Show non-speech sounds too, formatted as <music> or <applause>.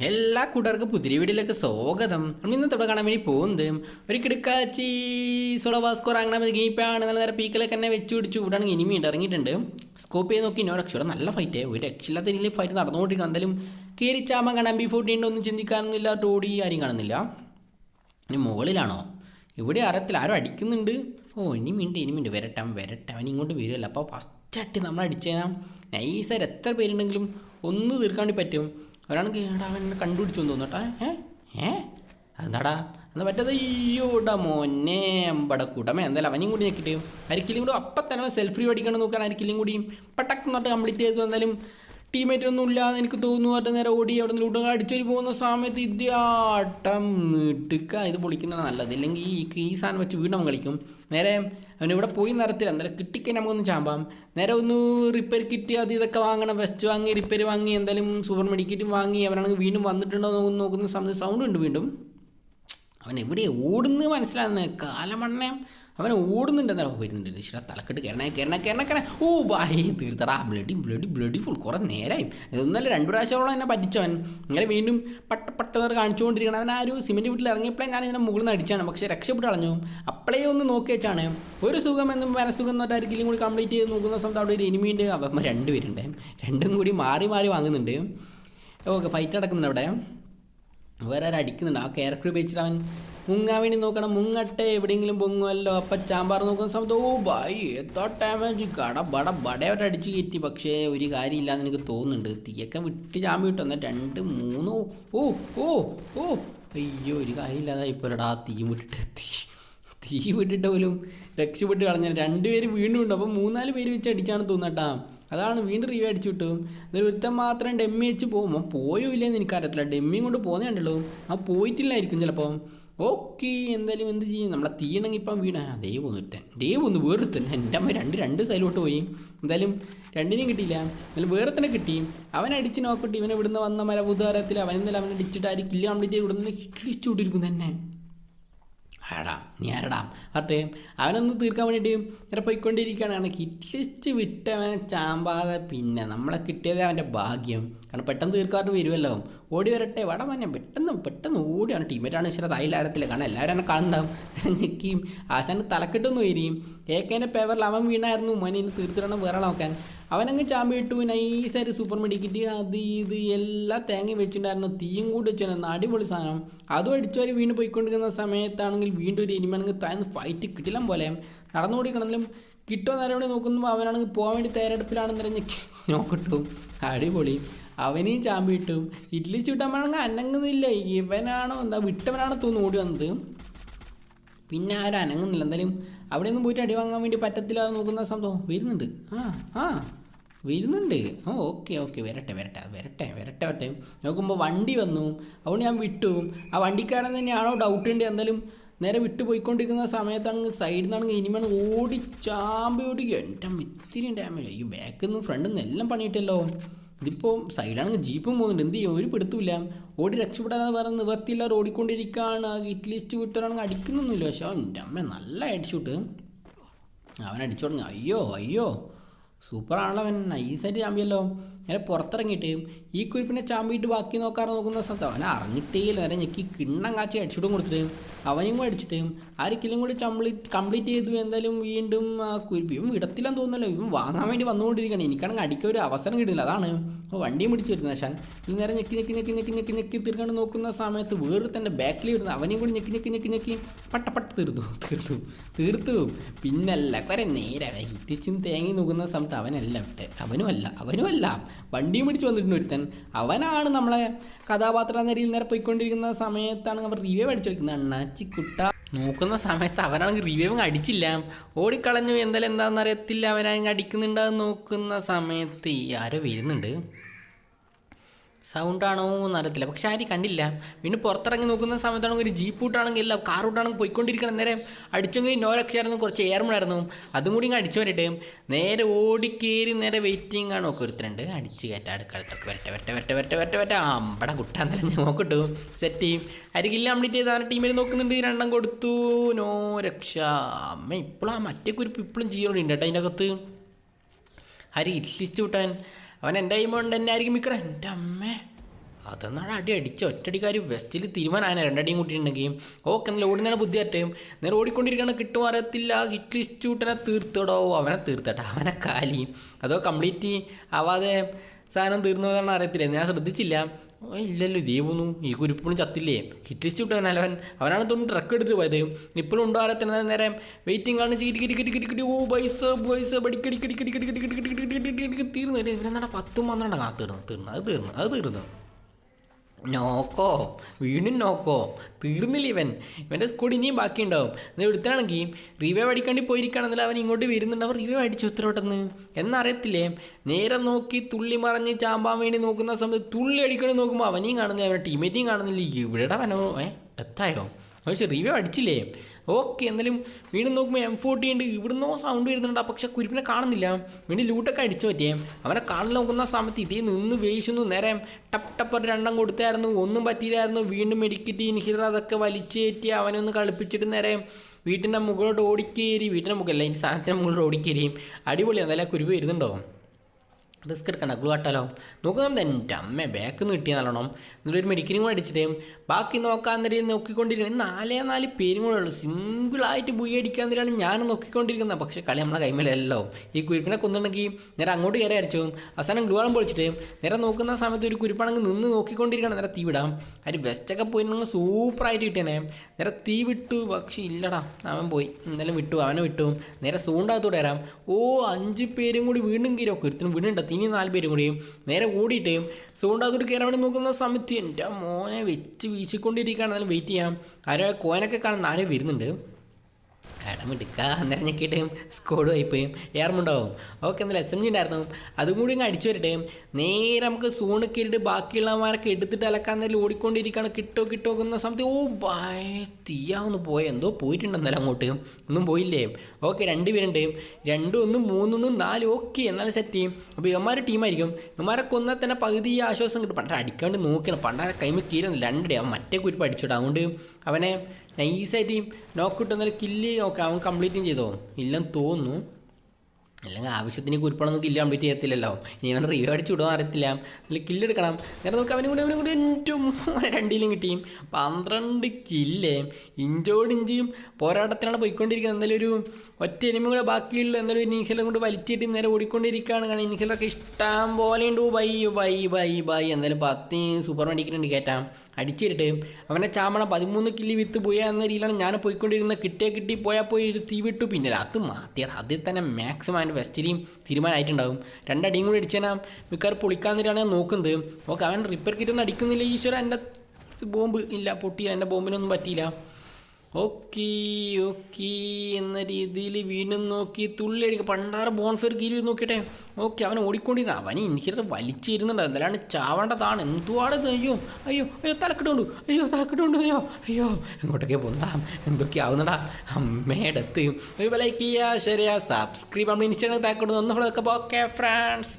എല്ലാ കൂട്ടുകാർക്കും പുതിയ വീഡിയോയിലേക്ക് സ്വാഗതം. നമ്മൾ ഇന്നത്തെ ഇവിടെ കാണാൻ വേണ്ടി പോകുന്നത് ഒരു കിടക്കാച്ചി സോളോവാസ്കോർ അങ്ങനെ ഗീപ്പാണ് നല്ല നേരം പീക്കിലൊക്കെ തന്നെ വെച്ച് പിടിച്ചു ഇവിടെയാണെങ്കിൽ ഇനിമയുണ്ട് ഇറങ്ങിയിട്ടുണ്ട്. സ്കോപ്പ് ചെയ്ത് നോക്കി. ഇന്നോ രക്ഷയുടെ നല്ല ഫൈറ്റ് ഒരു രക്ഷയില്ലാത്ത രീതിയിൽ ഫൈറ്റ് നടന്നുകൊണ്ടിരിക്കണം. എന്തായാലും കയറി ചാമ്പ കാണാൻ ബി ഫോർട്ടി ഉണ്ട്. ഒന്നും ചിന്തിക്കാനൊന്നുമില്ല. ടോടി ആരും കാണുന്നില്ല. ഇനി മുകളിലാണോ? ഇവിടെ അറിയത്തില്ല ആരും അടിക്കുന്നുണ്ട്. ഓ ഇനിമിണ്ട് ഇനിമിണ്ട് വരട്ടാം വരട്ടാം. അവൻ ഇങ്ങോട്ട് വരുമല്ലോ അപ്പോൾ ഫസ്റ്റ് അട്ടി നമ്മൾ അടിച്ചു കഴിഞ്ഞാൽ നൈസായിട്ട് എത്ര പേരുണ്ടെങ്കിലും ഒന്ന് തീർക്കാൻ വേണ്ടി പറ്റും. അവരാണെങ്കിൽ എടാ അവൻ കണ്ടുപിടിച്ചു എന്ന് തോന്നട്ടാ ഏ? ഏ? അതെന്നാടാ പറ്റത്? അയ്യോടാ മോനെ അമ്പട കൂട്ടമേ എന്തായാലും അവനെയും കൂടി ഞെക്കിട്ട്. അരിക്കലും കൂടി. അപ്പം തന്നെ സെൽഫ് ഫ്രീ നോക്കാൻ അരിക്കലും കൂടിയും. പട്ടക്ക് എന്നിട്ട് കംപ്ലീറ്റ് ചെയ്ത്. എന്തായാലും ടീമേറ്റ് ഒന്നും ഇല്ലാന്ന് എനിക്ക് തോന്നുന്നു. പറഞ്ഞ നേരെ ഓടി അവിടെ നിന്ന് ലൂട്ടങ്ങൾ അടിച്ചൊരു പോകുന്ന സമയത്ത് ഇതാട്ടം ആട്ടം മിടുക്ക ഇത് പൊളിക്കുന്നതാണ് നല്ലത്. ഇല്ലെങ്കിൽ ഈ ഈ സാധനം വെച്ച് വീണ്ടും കളിക്കും. നേരെ അവൻ ഇവിടെ പോയി നിറത്തില്ല. എന്തായാലും കിട്ടിക്കഴിഞ്ഞാൽ നമുക്കൊന്ന് ചാമ്പാം. നേരെ ഒന്ന് റിപ്പയർ കിറ്റ് അത് ഇതൊക്കെ വാങ്ങണം. വെസ്റ്റ് വാങ്ങി റിപ്പയർ വാങ്ങി എന്തായാലും സൂപ്പർ മെഡിക്കറ്റും വാങ്ങി. അവനാണെങ്കിൽ വീണ്ടും വന്നിട്ടുണ്ടോ എന്ന് നോക്കുന്ന സമയത്ത് സൗണ്ട് ഉണ്ട് വീണ്ടും. എവിടെ ഓടുന്നത് മനസ്സിലാകുന്നത് കാലമണ്ണയം അവൻ ഓടുന്നുണ്ടെന്ന് എന്താ വരുന്നുണ്ട്. ഈശ്വര തലക്കെട്ട് കയറണേ കയറണേ കയറണേ കയറണേ ഓ ബായി തീർത്തടാ. Bloody bloody bloody full. കുറേ നേരമായി ഇതൊന്നല്ല രണ്ട് പ്രാവശ്യത്തോളം എന്നെ പറ്റിച്ചവൻ അങ്ങനെ വീണ്ടും പട്ട പട്ടവർ കാണിച്ചുകൊണ്ടിരിക്കണം അവൻ ആ ഒരു സിമെന്റ് വീട്ടിൽ ഇറങ്ങിയപ്പോഴേ ഞാൻ ഇതിനെ മുകളിൽ നിന്ന് അടിച്ചാണ്. പക്ഷേ രക്ഷപ്പെട്ട് കളഞ്ഞു. അപ്പോഴേ ഒന്ന് നോക്കി വെച്ചാണ്. ഒരു സുഖം എന്നും മനസ്സുഖം എന്നിട്ട് ആർക്കെങ്കിലും കൂടി കംപ്ലീറ്റ് ചെയ്ത് നോക്കുന്ന സമയത്ത് അവിടെ ഒരു എനിമിയുണ്ട് അവന്മാർ രണ്ടുപേരുണ്ട്. രണ്ടും കൂടി മാറി മാറി വാങ്ങുന്നുണ്ട്. ഓക്കെ ഫൈറ്റ് നടക്കുന്നുണ്ട് അവിടെ. വേറെ ആരും അടിക്കുന്നുണ്ട് ആ ക്യാരക്ടർ ഉപയോഗിച്ചിട്ട് അവൻ മുങ്ങാൻ വേണ്ടി നോക്കണം. മുങ്ങട്ടെ എവിടെയെങ്കിലും പൊങ്ങുമല്ലോ അപ്പം ചാമ്പാർ നോക്കുന്ന സമയത്ത് ഓ ബായി എത്തോ ഡാമേജ് കട ബട ബടയോട്ട് അടിച്ച് കയറ്റി. പക്ഷേ ഒരു കാര്യമില്ലാന്ന് എനിക്ക് തോന്നുന്നുണ്ട്. തീയൊക്കെ വിട്ട് ചാമ്പ് കിട്ടും എന്നാൽ രണ്ട് മൂന്ന് ഓ ഓ ഓ അയ്യോ ഒരു കാര്യമില്ലാതെ ഇപ്പോഴടാ തീ വിട്ടിട്ട് തീ തീ വിട്ടിട്ട് പോലും രക്ഷപ്പെട്ട് കളഞ്ഞാൽ രണ്ടുപേര് വീണ്ടും ഉണ്ട് അപ്പം മൂന്നാൽ പേര് വെച്ച് അടിച്ചാണ് തോന്നട്ടാ അതാണ് വീണ്ടും റിവ്യൂ അടിച്ചു വിട്ടു എന്നിട്ട് ഒരുത്തൻ മാത്രം ഡെമ്മി വെച്ച് പോകും. പോയോ ഇല്ലെന്ന് എനിക്കറിയത്തില്ല ഡെമ്മിയും കൊണ്ട് പോകുന്നേ കണ്ടുള്ളൂ. ആ പോയിട്ടില്ലായിരിക്കും ചിലപ്പോൾ ഓക്കെ എന്തായാലും എന്ത് ചെയ്യും? നമ്മളെ തീയണമെങ്കിൽ ഇപ്പം വീണ. അതേ ഒന്ന് ഒരുത്തൻ ഡേ പോന്നു വേറൊരുത്തൻ എന്റെ അമ്മ രണ്ട് രണ്ട് സൈലോട്ട് പോയി. എന്തായാലും രണ്ടിനെയും കിട്ടിയില്ല. എന്നാലും വേറെത്തന്നെ തന്നെ കിട്ടി. അവൻ അടിച്ച് നോക്കിട്ട് ഇവനെ ഇവിടുന്ന് വന്ന മര ഉദാരത്തിൽ അവൻ എന്തായാലും അവനെ അടിച്ചിട്ട് ആര് കില്ല് കംപ്ലീറ്റ് ചെയ്ത് ഇവിടുന്ന് വിട്ടിരിക്കുന്നു തന്നെ. ആടാ നീ ആരടാം അട്ടെ അവനൊന്ന് തീർക്കാൻ വേണ്ടിയിട്ട് ഇങ്ങനെ പോയിക്കൊണ്ടിരിക്കുകയാണ്. കാരണം ഹിറ്റ് ലിസ്റ്റ് വിട്ടവനെ ചാമ്പാതെ പിന്നെ നമ്മളെ കിട്ടിയത് അവന്റെ ഭാഗ്യം. കാരണം പെട്ടെന്ന് തീർക്കാറ് വരുമല്ലോ. ഓടി വരട്ടെ വട മഞ്ഞ പെട്ടെന്ന് പെട്ടെന്ന് ഓടിയാണ് ടീമേറ്റാണ് ഇച്ചിരി തൈലാരത്തില്ല കാരണം എല്ലാവരും എന്നെ കാണുന്നുണ്ടാവും. <laughs> ഞെക്കിയും. ആശാന് തലക്കെട്ടൊന്നും വരികയും. ഏക്കേന്റെ പേവറിൽ അവൻ വീണായിരുന്നു. മോനെ തീർത്തിടണം വേറെ നോക്കാൻ. അവനങ്ങ് ചാമ്പി ഇട്ടു നൈസായിട്ട് സൂപ്പർ മെഡിക്കറ്റ് അത് ഇത് എല്ലാ തേങ്ങയും വെച്ചിട്ടുണ്ടായിരുന്നു. തീയും കൂടി വെച്ചിട്ടുണ്ടായിരുന്നു. അടിപൊളി സാധനം. അതും അടിച്ചവർ വീണ്ടും പോയിക്കൊണ്ടിരിക്കുന്ന സമയത്താണെങ്കിൽ വീണ്ടും ഒരു ഇനിമാണെങ്കിൽ താഴ്ന്ന് ഫൈറ്റ് കിട്ടില്ല പോലെ. നടന്നുകൊണ്ടിരിക്കണമെങ്കിലും കിട്ടുമോ നേരം കൂടി നോക്കുമ്പോൾ അവനാണെങ്കിൽ പോകാൻ വേണ്ടി തയ്യാറെടുപ്പിലാണെന്ന് പറഞ്ഞ് <laughs> നോക്കട്ടു. അടിപൊളി. അവനെയും ചാമ്പി ഇട്ടു. ഇഡ്ലി ചുട്ടമ്മണെങ്കിൽ അനങ്ങുന്നില്ല. ഇവനാണോ എന്താ വിട്ടവനാണോ തോന്നുന്നു ഓടി വന്നത്. പിന്നെ ആരും അനങ്ങുന്നില്ല. എന്തായാലും അവിടെ ഒന്നും പോയിട്ട് അടി വാങ്ങാൻ വേണ്ടി പറ്റത്തില്ല നോക്കുന്ന സംഭവം വരുന്നുണ്ട്. ആ ആ. വരുന്നുണ്ട്. ഓ ഓക്കെ ഓക്കെ വരട്ടെ വരട്ടെ വരട്ടെ വരട്ടെ വരട്ടെ. നോക്കുമ്പോൾ വണ്ടി വന്നു. അതുകൊണ്ട് ഞാൻ വിട്ടു. ആ വണ്ടിക്കാരൻ തന്നെയാണോ ഡൗട്ട് ഉണ്ട്. എന്തായാലും നേരെ വിട്ടു പോയിക്കൊണ്ടിരിക്കുന്ന സമയത്താണെങ്കിൽ സൈഡിൽ നിന്നാണെങ്കിൽ ഇനിമാണ് ഓടി ചാമ്പി ഓടിക്കുക എന്റെ ഇത്തിരി ഡാമേജ് ഈ ബാക്കിൽ നിന്നും ഫ്രണ്ടിൽ നിന്ന് എല്ലാം പണിയിട്ടല്ലോ. ഇതിപ്പോൾ സൈഡാണെങ്കിൽ ജീപ്പും പോകുന്നുണ്ട്. എന്ത് ചെയ്യും? ഒരു പിടുത്തമില്ല ഓടി രക്ഷപ്പെടാതെ വേറെ നിവർത്തിയില്ലാതെ ഓടിക്കൊണ്ടിരിക്കുകയാണ്. ഇറ്റ്ലീസ്റ്റ് ലിസ്റ്റ് വിട്ടവരാണെങ്കിൽ അടിക്കുന്നൊന്നുമില്ല. പക്ഷേ എന്റെ അമ്മ നല്ല ഹെഡ് ഷൂട്ട് അവൻ അടിച്ചു തുടങ്ങി. അയ്യോ അയ്യോ. സൂപ്പറാണല്ലോ അവൻ. നൈസായിട്ട് ചാമ്പിയല്ലോ നേരെ പുറത്തിറങ്ങിയിട്ട് ഈ കുരിപ്പിനെ ചാമ്പിയിട്ട് ബാക്കി നോക്കാറ് നോക്കുന്ന സ്ഥലത്ത് അവൻ അറിഞ്ഞിട്ടേ നേരെ ഞെക്കി കിണ്ണം കാച്ചി അടിച്ചിട്ടും കൊടുത്തിട്ട് അവനും കൂടെ അടിച്ചിട്ട് ആരെങ്കിലും കിലും കൂടി കംപ്ലീറ്റ് കംപ്ലീറ്റ് ചെയ്തു. എന്തായാലും വീണ്ടും കുരിപ്പ് ഇവൻ വിടത്തില്ലെന്ന് തോന്നുന്നല്ലോ. ഇവൻ വാങ്ങാൻ വേണ്ടി വന്നുകൊണ്ടിരിക്കുകയാണ്. എനിക്കാണെങ്കിൽ അടിക്കാൻ ഒരു അവസരം കിട്ടില്ല അതാണ് വണ്ടിയും പിടിച്ച് വരുന്നത് ശാൻ ഈ നേരം ഞെക്കി ഞെക്കി ഞെക്കി ഞെക്കി ഞെക്കി ഞെക്കി തീർക്കാണ്ട് നോക്കുന്ന സമയത്ത് വേറെ തന്നെ ബാക്കിൽ വരുന്നത് അവനെയും കൂടി ഞെക്കി ഞെക്കി ഞെക്കി ഞെക്കി പട്ട പട്ട തീർത്തു. തീർത്തു. തീർത്തു. പിന്നല്ല കുറെ നേരെ ഹിറ്റിച്ചും തേങ്ങി നോക്കുന്ന സമയത്ത് അവനല്ല വിട്ടെ. അവനുമല്ല അവനുമല്ല. വണ്ടിയും പിടിച്ച് വന്നിട്ടുണ്ട് ഒരുത്തൻ. അവനാണ് നമ്മളെ കഥാപാത്ര നിരയിൽ നേരെ പോയിക്കൊണ്ടിരിക്കുന്ന സമയത്താണ് അവർ റിവ്യൂ അടിച്ചു വെക്കുന്നത്. അണ്ണാച്ചി കുട്ട. നോക്കുന്ന സമയത്ത് അവനാണെങ്കിൽ റിവ്യൂ അടിച്ചില്ല. ഓടിക്കളഞ്ഞു. എന്തായാലും എന്താണെന്ന് അറിയത്തില്ല. അവനാണെങ്കിൽ അടിക്കുന്നുണ്ടെന്ന് നോക്കുന്ന സമയത്ത് ആരോ വരുന്നുണ്ട്. സൗണ്ടാണോ എന്ന് അറിയത്തില്ല. പക്ഷെ ആരും കണ്ടില്ല. പിന്നെ പുറത്തിറങ്ങി നോക്കുന്ന സമയത്താണെങ്കിൽ ഒരു ജീപ്പ് കൂട്ടാണെങ്കിൽ ഇല്ല കാർ കൂട്ടാണെങ്കിൽ പോയിക്കൊണ്ടിരിക്കണം. നേരെ അടിച്ചെങ്കിൽ നോ രക്ഷയായിരുന്നു കുറച്ച് എയർമുണ്ടായിരുന്നു അതും കൂടി ഇങ്ങ് അടിച്ചു വരട്ടെ. നേരെ ഓടിക്കേറി നേരെ വെയിറ്റിംഗ് ആണ്. ഒക്കെ ഒരുത്തരുണ്ട്. അടിച്ച് കയറ്റാ അടുക്കളത്തൊക്കെ വരട്ടെ വരട്ടെ വരട്ടെ വരട്ടെ വരട്ടെ വരട്ടെ. അമ്പട കുട്ടാൻ തന്നെ നോക്കട്ടു. സെറ്റ് ചെയ്യും അരികില്ല കംപ്ലീറ്റ് ചെയ്ത് ടീമിൽ നോക്കുന്നുണ്ട്. രണ്ടെണ്ണം കൊടുത്തു. നോ രക്ഷ. അമ്മ ഇപ്പോഴും ആ മറ്റേ കുരിപ്പ് ഇപ്പോഴും ജീവനുണ്ട് കേട്ടോ അതിന്റെ അകത്ത്. ഹരി ലിസ്റ്റ് വിട്ടാൻ അവൻ എന്റെ കൈമുണ്ട് എന്നെ ആയിരിക്കും മിക്കറ എന്റെ അമ്മേ. അതെന്നാണ് അടി അടിച്ച ഒറ്റടിക്കാർ വെസ്റ്റിൽ തീരുമാനമാണ് രണ്ടടിയും കൂട്ടിയിട്ടുണ്ടെങ്കിൽ ഓക്കെ എന്നാൽ ഓടുന്നതിനെ ബുദ്ധി അറ്റയും നേരെ ഓടിക്കൊണ്ടിരിക്കണം കിട്ടും അറിയത്തില്ല. ഹിറ്റ് ലിസ്റ്റ് ചൂട്ടനെ തീർത്തടോ. അവനെ തീർത്തട്ടെ. അവനെ കാലി അതോ കംപ്ലീറ്റ് ആവാതെ സാധനം തീർന്നതാണ് അറിയത്തില്ല. ഞാൻ ശ്രദ്ധിച്ചില്ല. ഇല്ലല്ലോ ഇതേ പോന്നു ഈ കുരിപ്പൊന്നും ചത്തില്ലേ ഹിറ്റ് ലിസ്റ്റ് വിട്ടവൻ അവൻ അവനാണ് തോന്നുന്നു ട്രക്ക് എടുത്ത് പോയത് ഇപ്പോഴും ഉണ്ടോ ആരത്തിന് നേരെ വെയിറ്റിംഗ് ആണ് ഓ ബൈസ് ബൈസ് കിടി കിടി കിടി കിടി കിടി കിടി കിടി കിടി തീർന്നു ഇവരെന്നാണ് പത്തും പന്ത്രണ്ടാണ് ആ തീർന്നു അത് തീർന്നു അത് തീർന്നു നോക്കോ വീണ്ടും നോക്കോ. തീർന്നില്ല ഇവൻ. ഇവന്റെ സ്കൂൾ ഇനിയും ബാക്കിയുണ്ടാവും. എന്നാൽ എടുത്താണെങ്കിൽ റിവൈവ് അടിക്കാണ്ടി പോയിരിക്കുകയാണെന്നില്ല അവൻ ഇങ്ങോട്ട് വരുന്നുണ്ട്. അവർ റിവൈവ് അടിച്ചു ഉത്തരവട്ടെന്ന് എന്നറിയത്തില്ലേ? നേരെ നോക്കി തുള്ളി മറിഞ്ഞ് ചാമ്പാൻ വേണ്ടി നോക്കുന്ന സമയത്ത് തുള്ളി അടിക്കണമെന്ന് നോക്കുമ്പോൾ അവനെയും കാണുന്നില്ല. അവന്റെ ടീമേറ്റിയും കാണുന്നില്ല. ഇവിടെ അവനോ ഏ എത്തായോ പക്ഷേ റിവ്യൂ അടിച്ചില്ലേ? ഓക്കെ എന്നാലും വീണ്ടും നോക്കുമ്പോൾ എം ഫോർട്ടി ഉണ്ട്. ഇവിടുന്നോ സൗണ്ട് വരുന്നുണ്ട്. പക്ഷെ കുരിപ്പിനെ കാണുന്നില്ല. വീണ്ടും ലൂട്ടൊക്കെ അടിച്ചു പറ്റിയേ. അവനെ കാണാൻ നോക്കുന്ന സമയത്ത് ഇതേ നിന്ന് വേശുന്നു. നേരെ ടപ്പ് ടപ്പ് ഒരു രണ്ടെണ്ണം കൊടുത്തായിരുന്നു. ഒന്നും പറ്റിയില്ലായിരുന്നു. വീണ്ടും മെഡിക്കറ്റ് ഇൻഹിലർ അതൊക്കെ വലിച്ചേറ്റി അവനെ ഒന്ന് കളിപ്പിച്ചിട്ട് നേരെ വീട്ടിന്റെ മുകളിലോട്ട് ഓടിക്കേരി വീട്ടിന്റെ മുകളിൽ അതിന്റെ സാധനത്തിന്റെ മുകളിലോട്ട് ഓടിക്കേരിയും അടിപൊളിയാണ് നല്ല കുരുവ് വരുന്നുണ്ടോ? റിസ്ക് എടുക്കണ്ട ഗ്ലൂ ആട്ടാലോ നോക്കാം എന്റെ അമ്മ ബാക്ക് നിന്ന് കിട്ടിയ നല്ലോണം. എന്നിട്ട് മെഡിക്കലും കൂടെ അടിച്ചിട്ട് ബാക്കി നോക്കാൻ നേരം നോക്കിക്കൊണ്ടിരിക്കുന്നത് നാലേ നാല് പേരും കൂടെ ഉള്ളൂ. സിമ്പിളായിട്ട് ബുയി അടിക്കാൻ തരാണ് ഞാൻ നോക്കിക്കൊണ്ടിരിക്കുന്നത്. പക്ഷേ കളി നമ്മളെ കൈമേലല്ലോ ഈ കുരുപ്പിനെ കൊന്നുണ്ടെങ്കിൽ നേരെ അങ്ങോട്ട് കയറി അരച്ചു. അവസാനം ഗ്ലൂ ആളം പൊളിച്ചിട്ട് നേരെ നോക്കുന്ന സമയത്ത് ഒരു കുരുപ്പാണെങ്കിൽ നിന്ന് നോക്കിക്കൊണ്ടിരിക്കണം. നേരെ തീ വിടാം. അതിന് ബെസ്റ്റൊക്കെ പോയിട്ടുണ്ടെങ്കിൽ സൂപ്പറായിട്ട് കിട്ടിയനെ. നേരെ തീ വിട്ടു. പക്ഷേ ഇല്ലടാ. അവൻ പോയി. എന്നാലും വിട്ടു. അവനെ വിട്ടു. നേരെ സൂണ്ടാകത്തോടെ വരാം. ഓ അഞ്ച് പേരും കൂടി വീണ്ടും കീരോ കുരുത്തിന് ഇനി നാല് പേരും കൂടിയും നേരെ ഓടിയിട്ട് സൂണ്ടാകത്തോട്ട് കയറാൻ നോക്കുന്ന സമയത്ത് എന്റെ മോനെ വെച്ച് വീശിക്കൊണ്ടിരിക്കുകയാണ്. എന്നാലും വെയിറ്റ് ചെയ്യാം. ആരോ കോനൊക്കെ കാണുന്ന ആരോ വരുന്നുണ്ട്. എടാ മിടുക്ക അന്നേരം ഞെക്കിയിട്ടും സ്കോഡ് വൈപ്പയും ഏർമുണ്ടാവും ഓക്കെ എന്നാലും എസ് എം ജി ഉണ്ടായിരുന്നു? അതും കൂടി ഇങ്ങനെ അടിച്ചു വരട്ടെ. നേരെ നമുക്ക് സൂണ് കയറിയിട്ട് ബാക്കിയുള്ളവന്മാരൊക്കെ എടുത്തിട്ട് അലക്കാൻ നേരം ഓടിക്കൊണ്ടിരിക്കുകയാണ്. കിട്ടോ കിട്ടോ എന്ന സമയത്ത് ഓ ഭയ തീയാവുന്നു പോയ. എന്തോ പോയിട്ടുണ്ട് എന്നാലും അങ്ങോട്ട്. ഒന്നും പോയില്ലേ? ഓക്കെ രണ്ട് പേരുണ്ട്. രണ്ടും ഒന്നും മൂന്നൊന്നും നാല് ഓക്കെ എന്നാലും സെറ്റ് ചെയ്യും. അപ്പോൾ ഇവന്മാർ ടീമായിരിക്കും ഇവന്മാരെ കൊന്നാൽ തന്നെ പകുതി ആശ്വാസം കിട്ടും. പണ്ടാ അടിക്കാണ്ട് നോക്കണം പണ്ടാ കൈമ കീരുന്നില്ല രണ്ടേ അവൻ മറ്റേ കുരിപ്പ് അടിച്ചോട്ടെ അതുകൊണ്ട് അവനെ നൈസായിട്ട് നോക്ക് കിട്ടുന്ന കില്ല് നോക്കാം അവൻ കംപ്ലീറ്റും ചെയ്തോ ഇല്ലെന്ന് തോന്നുന്നു. അല്ലെങ്കിൽ ആവശ്യത്തിന് കുരുപ്പണം കില്ല് കംപ്ലീറ്റ് ചെയ്യത്തില്ലല്ലോ. ഇനി അവൻ റിവ്യൂ അടിച്ച് വിടാൻ അറിയത്തില്ല. നല്ല കില്ലെടുക്കണം നേരെ നമുക്ക് അവനും കൂടി അവനും കൂടി ഏറ്റവും രണ്ടിലും കിട്ടിയും. പന്ത്രണ്ട് കില്ലേ ഇഞ്ചോട് ഇഞ്ചിയും പോരാട്ടത്തിലാണ് പോയിക്കൊണ്ടിരിക്കുന്നത്. എന്തായാലും ഒരു ഒറ്റ എനിമ കൂടെ ബാക്കിയുള്ള. എന്തായാലും ഇനിഷ്യലും കൊണ്ട് വലിച്ചിട്ട് നേരെ ഓടിക്കൊണ്ടിരിക്കുകയാണ്. കാരണം ഇനിഷ്യലൊക്കെ ഇഷ്ടം പോലെ ഉണ്ട്. ബൈ ബൈ ബൈ ബൈ എന്തായാലും പത്ത് സൂപ്പർ മെഡിക്കലുണ്ട് കയറ്റാം അടിച്ചിട്ട് അവനെ ചാമണം. പതിമൂന്ന് കില്ല് വിത്ത് പോയ എന്ന രീതിയിലാണ് ഞാൻ പോയിക്കൊണ്ടിരുന്നത്. കിട്ടിയ കിട്ടി പോയാൽ പോയി ഒരു തീ വിട്ടു. പിന്നെ അത് മാറ്റിയാണ് അതിൽ തന്നെ മാക്സിമം അതിന്റെ വെസ്റ്റിലെയും തീരുമാനമായിട്ടുണ്ടാകും. രണ്ടടിയും കൂടി അടിച്ചാൽ മിക്കവാറും പൊളിക്കാന്നിട്ടാണ് ഞാൻ നോക്കുന്നത്. ഓക്കെ അവൻ റിപ്പയർ കിറ്റ് ഒന്നും അടിക്കുന്നില്ല ഈശ്വര എന്റെ ബോംബ് ഇല്ല പൊട്ടിയില്ല എന്റെ ബോംബിനൊന്നും പറ്റിയില്ല. ഓക്കെ ഓക്കി എന്ന രീതിയിൽ വീണ്ടും നോക്കി തുള്ളി അടിക്കുക പണ്ടാറ് ബോൺഫെയർ കീരി നോക്കിയിട്ടെ. ഓക്കെ അവൻ ഓടിക്കൊണ്ടിരുന്ന അവൻ എനിക്കത് വലിച്ചിരുന്നുണ്ട്. എന്തായാലും ചാവേണ്ടതാണ്. എന്തുവാണ് ഇത്? അയ്യോ അയ്യോ അയ്യോ തലക്കിട്ടുണ്ട് അയ്യോ തലക്കിട്ടുണ്ട് അയ്യോ അയ്യോ എങ്ങോട്ടൊക്കെ പോന്നാം എന്തൊക്കെ ആവുന്നടാ അമ്മേടത്ത് ലൈക്ക് ചെയ്യുക ശരിയാ സബ്സ്ക്രൈബ് നമ്മൾ ഇൻസ്റ്റാഗ്രാം താക്കോട്ട് ഒന്ന് ഓക്കെ ഫ്രണ്ട്സ്